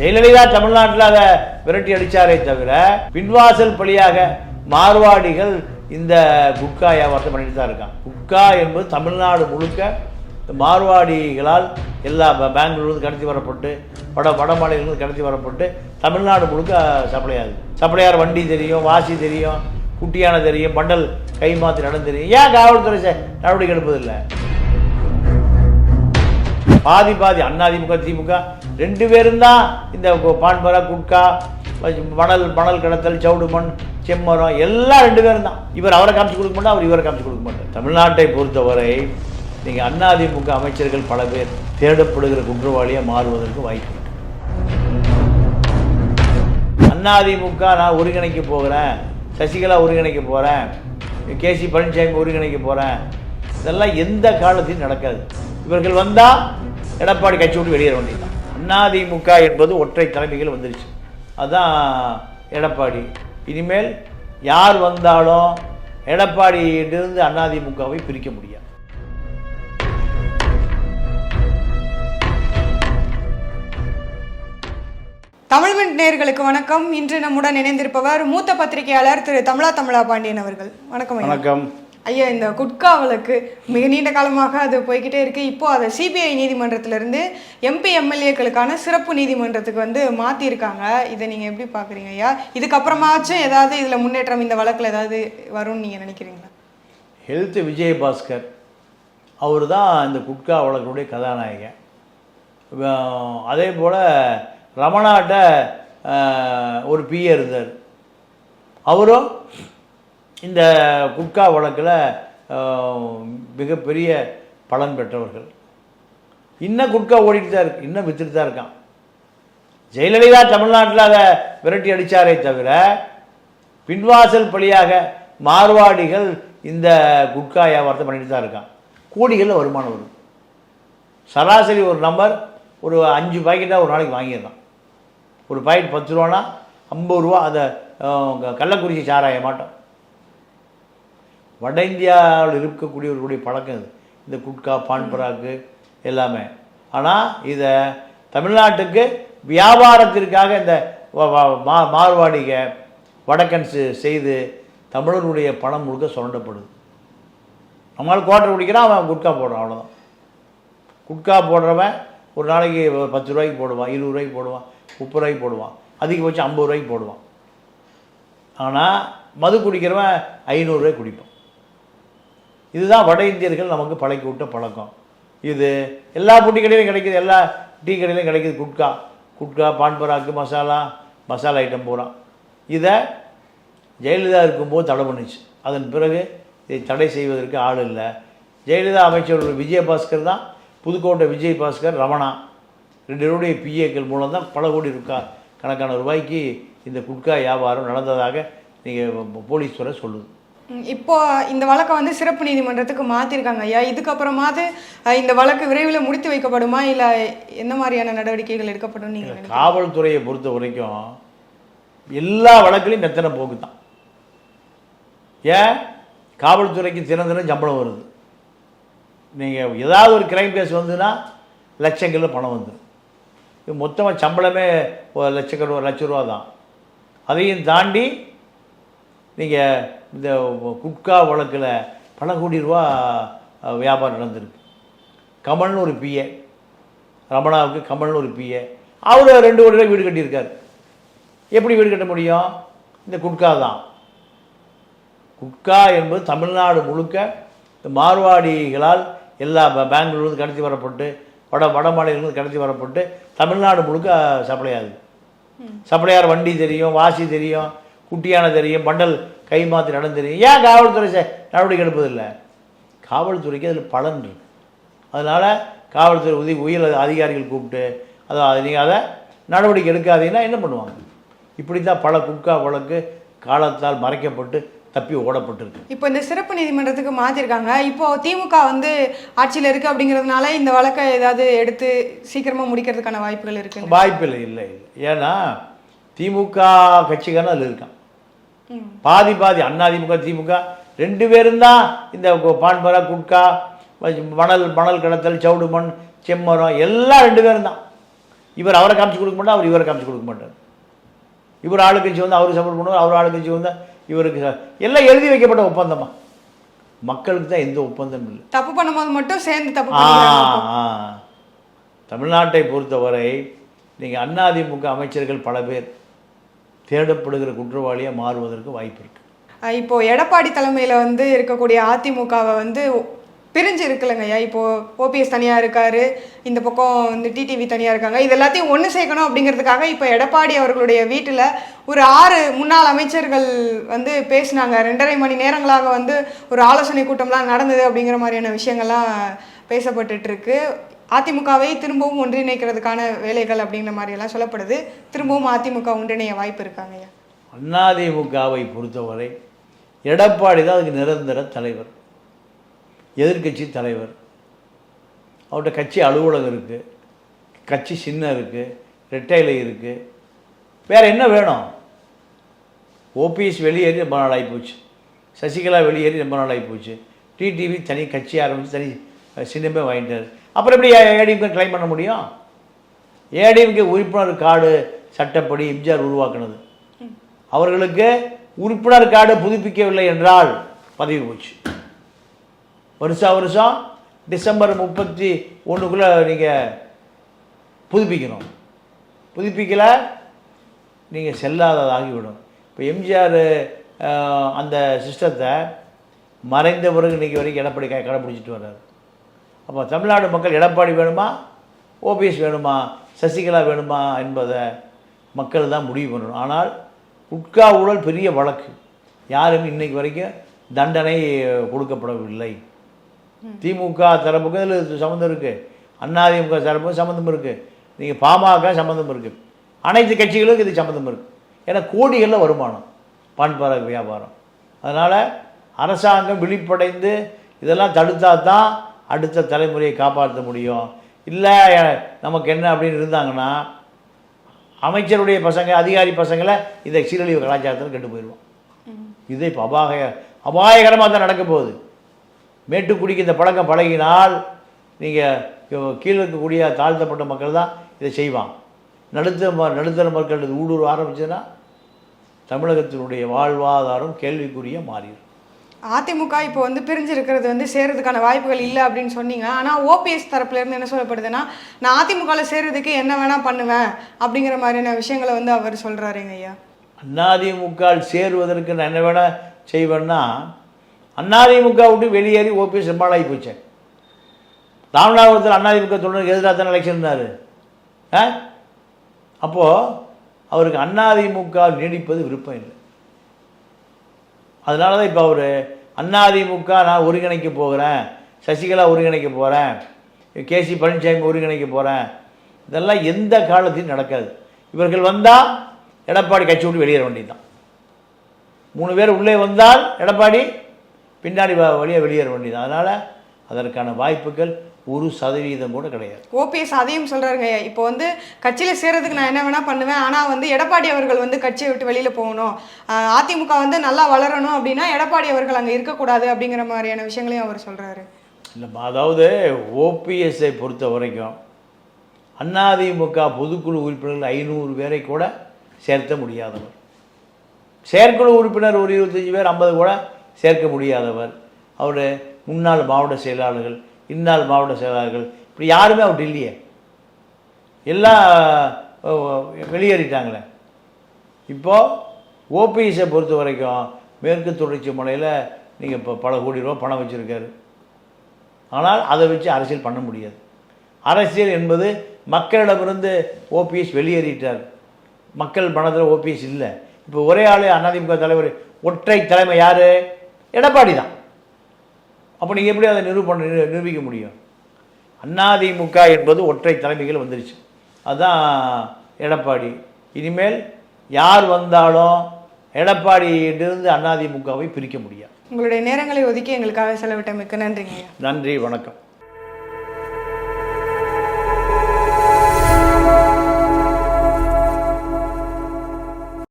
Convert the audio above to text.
ஜெயலலிதா தமிழ்நாட்டில் அதை விரட்டி அடிச்சாரே தவிர பின்வாசல் பழியாக மார்வாடிகள் இந்த குட்கா வியாபாரத்தை பண்ணிட்டு தான் இருக்கான் குட்கா என்பது தமிழ்நாடு முழுக்க மார்வாடிகளால் எல்லா பெங்களூர்லேருந்து கடத்தி வரப்பட்டு வட வட மாநிலங்களுக்கு கடத்தி வரப்பட்டு தமிழ்நாடு முழுக்க சப்ளை ஆகுது சப்ளையார் வண்டி தெரியும் வாசி தெரியும் குட்டியான தெரியும் பண்டல் கை மாற்றி நடம் தெரியும். ஏன் காவல்துறை நடவடிக்கை எடுப்பதில்லை? பாதி பாதி அதிமுக திமுக. ரெண்டு பேரும் தான் இந்த பான்பரா குட்கா மணல் மணல் கடத்தல் சவுடு மண் செம்மரம் எல்லாம் ரெண்டு பேரும் தான். இவர் அவரை காமிச்சு கொடுக்க மாட்டார் அவர் இவரை காமிச்சு கொடுக்க மாட்டார். தமிழ்நாட்டை பொறுத்தவரை நீங்கள் அதிமுக அமைச்சர்கள் பல பேர் தேடப்படுகிற குற்றவாளியாக மாறுவதற்கு வாய்ப்பு அதிமுக நான் ஒருங்கிணைக்க போகிறேன். சசிகலா ஒருங்கிணைக்க போகிறேன் கேசி பழனிசாமி ஒருங்கிணைக்க போகிறேன் இதெல்லாம் எந்த காலத்திலும் நடக்காது. இவர்கள் வந்தால் எடப்பாடி கட்சி விட்டு வெளியேற வேண்டியதுதான். அதிமுக என்பது ஒற்றை தலைமைகள் வந்துருச்சு. அதான் எடப்பாடி. இனிமேல் யார் வந்தாலும் எடப்பாடியிலிருந்து அதிமுகவை பிரிக்க முடியாது. தமிழ்மின் நேயர்களுக்கு வணக்கம். இன்று நம்முடன் இணைந்திருப்பவர் மூத்த பத்திரிகையாளர் திரு. தமிழா தமிழா பாண்டியன் அவர்கள். வணக்கம் ஐயா. வணக்கம். ஐயா இந்த குட்கா வழக்கு மிக நீண்ட காலமாக அது போய்கிட்டே இருக்குது இப்போது அதை சிபிஐ நீதிமன்றத்திலிருந்து எம்பி எம்எல்ஏக்களுக்கான சிறப்பு நீதிமன்றத்துக்கு வந்து மாற்றியிருக்காங்க இதை நீங்கள் எப்படி பார்க்குறீங்க ஐயா? இதுக்கப்புறமாச்சும் ஏதாவது இதில் முன்னேற்றம் இந்த வழக்கில் ஏதாவது வரும்னு நீங்கள் நினைக்கிறீங்களா? ஹெல்த் விஜயபாஸ்கர் அவர் தான் இந்த குட்கா வழக்குடைய கதாநாயகன் அதே போல் ரமணாட்ட ஒரு பிஏ இருந்தார் அவரும் இந்த குட்கா வழக்கில் மிகப்பெரிய பலன் பெற்றவர்கள். இன்னும் குட்கா ஓடிட்டு தான் இருக்கு இன்னும் வித்துட்டு தான் இருக்கான். ஜெயலலிதா தமிழ்நாட்டில் அதை விரட்டி அடித்தாரே தவிர பின்வாசல் பழியாக மார்வாடிகள் இந்த குட்கா வியாபாரத்தை பண்ணிட்டு தான் இருக்கான். கோடிகளில் வருமானம் வரும். சராசரி ஒரு நம்பர் ஒரு அஞ்சு பாக்கெட்டாக ஒரு நாளைக்கு வாங்கிடலாம். ஒரு பாக்கெட் பத்து ரூபானா ஐம்பது ரூபா அதை கள்ளக்குறிச்சி சாராய மாட்டோம். வட இந்தியாவில் இருக்கக்கூடியவர்களுடைய பழக்கம் இது. இந்த குட்கா பான் பராக்கு எல்லாமே. ஆனால் இதை தமிழ்நாட்டுக்கு வியாபாரத்திற்காக இந்த மா மார்வாடிக வடக்கன்ஸ் செய்து தமிழர்களுடைய பணம் முழுக்க சுரண்டப்படுது. நம்மளால் குவார்டர் குடிக்கிறான் அவன் குட்கா போடுறான் அவ்வளோதான் குட்கா போடுறவன் ஒரு நாளைக்கு பத்து ரூபாய்க்கு போடுவான் இருபது ரூபாய்க்கு போடுவான் முப்பது ரூபாய்க்கு போடுவான் அதிகபட்சம் ஐம்பது ரூபாய்க்கு போடுவான். ஆனால் மது குடிக்கிறவன் ஐநூறுரூவாய் குடிப்பான். இதுதான் வட இந்தியர்கள் நமக்கு பழக்கி விட்ட பழக்கம். இது எல்லா பொட்டி கடையிலும் கிடைக்குது எல்லா டீ கடையிலும் கிடைக்குது குட்கா. குட்கா பான்பராக்கு மசாலா மசாலா ஐட்டம் பூரா. இதை ஜெயலலிதா இருக்கும்போது தடை பண்ணுச்சு. அதன் பிறகு இதை தடை செய்வதற்கு ஆள் இல்லை. ஜெயலலிதா அமைச்சர்கள் விஜயபாஸ்கர் தான் புதுக்கோட்டை விஜயபாஸ்கர் ரமணா. ரெண்டு பிஏக்கள் மூலம் தான் பல கோடி இருக்கா கணக்கான ரூபாய்க்கு இந்த குட்கா வியாபாரம் நடந்ததாக நீங்கள் போலீஸ் துறை சொல்லுது. இப்போ இந்த வழக்கை வந்து சிறப்பு நீதிமன்றத்துக்கு மாத்திருக்காங்க ஐயா. இதுக்கப்புறமாவது இந்த வழக்கு விரைவில் முடித்து வைக்கப்படுமா? இல்ல என்ன மாதிரியான நடவடிக்கைகள் எடுக்கப்படும் நீங்க நினைக்கிறீங்க? காவல்துறையை பொறுத்த வரைக்கும் எல்லா வழக்குலையும் மெத்தனை போக்கு தான். ஏன்? காவல்துறைக்கு தினம் தினம் சம்பளம் வருது. நீங்கள் ஏதாவது ஒரு கிரைம் கேஸ் வந்துன்னா லட்சங்களில் பணம் வந்துடும் இது மொத்தமாக சம்பளமே ஒரு லட்சக்கண லட்ச ரூபா தான். அதையும் தாண்டி நீங்கள் இந்த குட்கா வழக்கில் பல கோடி ரூபா வியாபாரம் நடந்திருக்கு. கமல்னு ஒரு பிஏ ரமணாவுக்கு கமல்னு ஒரு பிஏ அவர் ரெண்டு கோடி ரூபாய் வீடு கட்டியிருக்காரு. எப்படி வீடு கட்ட முடியும்? இந்த குட்கா தான். குட்கா என்பது தமிழ்நாடு முழுக்க இந்த மார்வாடிகளால் எல்லா பெங்களூர்லேருந்து கடத்தி வரப்பட்டு வட வட மாநிலங்களுக்கு கடத்தி வரப்பட்டு தமிழ்நாடு முழுக்க சப்ளை ஆகுது சப்ளையார் வண்டி தெரியும் வாசி தெரியும். குட்டியான தெரியும் பண்டல் கை மாற்றி நடம் தெரியும். ஏன் காவல்துறை செ- நடவடிக்கை எடுப்பதில்லை? காவல்துறைக்கு அதில் பலன் இருக்கு. அதனால் காவல்துறை உதவி உயர் அதிகாரிகள் கூப்பிட்டு அதை நீங்கள் அதை நடவடிக்கை எடுக்காதீங்கன்னா என்ன பண்ணுவாங்க? இப்படி தான் பல குட்கா வழக்கு காலத்தால் மறைக்கப்பட்டு தப்பி ஓடப்பட்டிருக்கு. இப்போ இந்த சிறப்பு நீதிமன்றத்துக்கு மாத்திருக்காங்க. இப்போ திமுக வந்து ஆட்சியில் இருக்கு அப்படிங்கிறதுனால இந்த வழக்கை ஏதாவது எடுத்து சீக்கிரமா முடிக்கிறதுக்கான வாய்ப்புகள் இருக்கு வாய்ப்பில்லை இல்லை இல்லை. ஏன்னா திமுக கட்சிக்காரன் அதில் இருக்கான். பாதி பாதி அதிமுக திமுக. ரெண்டு பேரும் தான் இந்த பான்பரா குட்கா மணல் மணல் கடத்தல் சவுடு மண் செம்மரம் எல்லாம் ரெண்டு பேரும் தான் இவர் அவரை காமிச்சு கொடுக்க மாட்டார் அவர் இவரை காமிச்சு கொடுக்க மாட்டார். இவர் ஆளுங்கட்சி வந்து அவருக்கு சப்போர்ட் பண்ணுவார் அவர் ஆளுங்கட்சி வந்து இவருக்கு எல்லாம் எழுதி வைக்கப்பட்ட ஒப்பந்தமா. மக்களுக்கு தான் எந்த ஒப்பந்தம் இல்லை. தப்பு பண்ணும்போது மட்டும் சேர்ந்து தப்பு. தமிழ்நாட்டை பொறுத்தவரை நீங்கள் அண்ணாதிமுக அமைச்சர்கள் பல பேர். தேடப்படுகிற குற்றவாளியாக மாறுவதற்கு வாய்ப்பு இருக்கு. இப்போ எடப்பாடி தலைமையில் வந்து இருக்கக்கூடிய அதிமுகவை வந்து பிரிஞ்சு இருக்குல்லங்க ஐயா. இப்போ ஓபிஎஸ் தனியாக இருக்காரு இந்த பக்கம் வந்து டிடிவி தனியாக இருக்காங்க. இது எல்லாத்தையும் ஒன்று சேர்க்கணும் அப்படிங்கிறதுக்காக இப்போ எடப்பாடி அவர்களுடைய வீட்டில் ஒரு ஆறு முன்னாள் அமைச்சர்கள் வந்து பேசினாங்க. ரெண்டரை மணி நேரங்களாக வந்து ஒரு ஆலோசனை கூட்டம்லாம் நடந்தது அப்படிங்கிற மாதிரியான விஷயங்கள்லாம் பேசப்பட்டுட்டுருக்கு அதிமுகவை திரும்பவும் ஒன்றிணைக்கிறதுக்கான வேலைகள் அப்படிங்கிற மாதிரி எல்லாம் சொல்லப்படுது. திரும்பவும் அதிமுக ஒன்றிணைய வாய்ப்பு இருக்காங்க அதிமுகவை பொறுத்தவரை எடப்பாடி தான் அதுக்கு நிரந்தர தலைவர் எதிர்க்கட்சி தலைவர். அவர்கிட்ட கட்சி அலுவலகம் இருக்குது கட்சி சின்னம் இருக்குது ரெட்டைலை இருக்குது வேறு என்ன வேணும்? ஓபிஎஸ் வெளியேறி ரொம்ப நாள் ஆகிப்போச்சு சசிகலா வெளியேறி ரொம்ப நாள் ஆகிப்போச்சு டிடிவி தனி கட்சி ஆரம்பித்து தனி சின்னமே வாங்கிட்டார். அப்புறம் எப்படி ஏடிஎம்கே கிளைம் பண்ண முடியும்? ஏடிஎம்கே உறுப்பினர் கார்டு சட்டப்படி எம்ஜிஆர் உருவாக்குனது. அவர்களுக்கு உறுப்பினர் கார்டு புதுப்பிக்கவில்லை என்றால் பதவி போச்சு. வருஷா வருஷம் டிசம்பர் முப்பத்தி ஒன்றுக்குள்ளே நீங்கள் புதுப்பிக்கணும். புதுப்பிக்கலை நீங்கள் செல்லாததாகிவிடும். இப்போ எம்ஜிஆர் அந்த சிஸ்டத்தை மறைந்த பிறகு இன்றைக்கி வரைக்கும் எடப்பாடி க கடைப்பிடிச்சிட்டு வர்றாரு. அப்போ தமிழ்நாடு மக்கள் எடப்பாடி வேணுமா? ஓபிஎஸ் வேணுமா? சசிகலா வேணுமா என்பதை மக்கள் தான் முடிவு பண்ணணும். ஆனால் உட்கா ஊழல் பெரிய வழக்கு. யாரும் இன்னைக்கு வரைக்கும் தண்டனை கொடுக்கப்படவில்லை. திமுக தரப்புக்கும் இதில் சம்மந்தம் இருக்குது அதிமுக தரப்புக்கும் சம்மந்தம் இருக்குது நீங்கள் பாமக சம்மந்தம் இருக்குது அனைத்து கட்சிகளுக்கும் இது சம்மந்தம் இருக்குது ஏன்னா கோடிகளில் வருமானம். பான்பர வியாபாரம். அதனால் அரசாங்கம் விழிப்படைந்து இதெல்லாம் தடுத்தா தான் அடுத்த தலைமுறையை காப்பாற்ற முடியும். இல்லை நமக்கு என்ன அப்படின்னு இருந்தாங்கன்னா அமைச்சருடைய பசங்க அதிகாரி பசங்களை இந்த சீரழிவு கலாச்சாரத்தில் கெட்டு போயிடுவோம். இது இப்போ அபாய அபாயகரமாக தான் நடக்க போகுது. மேட்டுக்குடிக்கு இந்த பழக்கம் பழகினால் நீங்கள் கீழே இருக்கக்கூடிய தாழ்த்தப்பட்ட மக்கள் தான் இதை செய்வான் நடுத்தர ம- நடுத்தர மக்கள் இது ஊடுருவ ஆரம்பிச்சதுன்னா தமிழகத்தினுடைய வாழ்வாதாரம் கேள்விக்குரிய மாறிடும். அதிமுக இப்போ வந்து பிரிஞ்சிருக்கிறது வந்து சேர்றதுக்கான வாய்ப்புகள் இல்லை அப்படின்னு சொன்னீங்க. ஆனால் ஓபிஎஸ் தரப்புலேருந்து என்ன சொல்லப்படுதுன்னா நான் அதிமுகவில் சேர்றதுக்கு என்ன வேணால் பண்ணுவேன் அப்படிங்கிற மாதிரியான விஷயங்களை வந்து அவர் சொல்கிறாருங்க ஐயா. அதிமுக சேருவதற்கு நான் என்ன வேணால் செய்வேன்னா அதிமுக விட்டு வெளியேறி ஓபிஎஸ் ரொம்ப நாளாகி போச்சேன் ராமநாதபுரத்தில் அதிமுக தொண்டருக்கு எதிராக தான் எலெக்ஷன் இருந்தார். ஆ? அப்போது அவருக்கு அதிமுக நீடிப்பது விருப்பம் இல்லை. அதனால தான் இப்போ அவர் அதிமுக நான் ஒருங்கிணைக்க போகிறேன் சசிகலா ஒருங்கிணைக்க போகிறேன் கேசி பழனிசாமி ஒருங்கிணைக்க போகிறேன் இதெல்லாம் எந்த காலத்திலும் நடக்காது. இவர்கள் வந்தால் எடப்பாடி கட்சி விட்டு வெளியேற வேண்டியதுதான். மூணு பேர் உள்ளே வந்தால் எடப்பாடி பின்னாடி வழியாக வெளியேற வேண்டியது அதனால் அதற்கான வாய்ப்புகள் ஒரு சதவீதம் கூட கிடையாது. ஓபிஎஸ் அதையும் சொல்றாருங்க. ஐயா இப்போ வந்து கட்சியில சேர்றதுக்கு நான் என்ன வேணா பண்ணுவேன். ஆனா வந்து எடப்பாடி அவர்கள் வந்து கட்சியை விட்டு வெளியில போகணும். அதிமுக வந்து நல்லா வளரணும் அப்படின்னா எடப்பாடி அவர்கள் அங்க இருக்கக்கூடாது அப்படிங்கிற மாதிரியான விஷயங்களையும் அவர் சொல்றாரு. இல்லைம்மா அதாவது ஓபிஎஸ்ஐ பொறுத்த வரைக்கும் அதிமுக பொதுக்குழு உறுப்பினர்கள் ஐநூறு பேரை கூட சேர்த்த முடியாதவர். செயற்குழு உறுப்பினர் ஒரு இருபத்தஞ்சி பேர் ஐம்பது கூட சேர்க்க முடியாதவர். அவர் முன்னாள் மாவட்ட செயலாளர்கள் இந்நாள் மாவட்ட செயலாளர்கள். இப்படி யாருமே அவர்கிட்ட இல்லையே. எல்லாம் வெளியேறிட்டாங்களே. இப்போது ஓபிஎஸை பொறுத்த வரைக்கும் மேற்கு தொடர்ச்சி மலையில் நீங்கள் இப்போ பல கோடி ரூபா பணம் வச்சுருக்காரு. ஆனால் அதை வச்சு அரசியல் பண்ண முடியாது. அரசியல் என்பது மக்களிடமிருந்து ஓபிஎஸ் வெளியேறிட்டார். மக்கள் பணத்தில் ஓபிஎஸ் இல்லை. இப்போ ஒரே ஆள் அதிமுக தலைவர் ஒற்றை தலைமை யார்? எடப்பாடி தான். அப்போ நீங்கள் எப்படி அதை நிரூபண நிரு- நிரூபிக்க முடியும்? அதிமுக என்பது ஒற்றை தலைமைகள் வந்துருச்சு. அதுதான் எடப்பாடி. இனிமேல் யார் வந்தாலும் எடப்பாடியிலிருந்து அதிமுகவை பிரிக்க முடியாது. உங்களுடைய நேரங்களை ஒதுக்கி எங்களுக்காக செலவிட்ட மிக்க நன்றிங்க நன்றி வணக்கம்.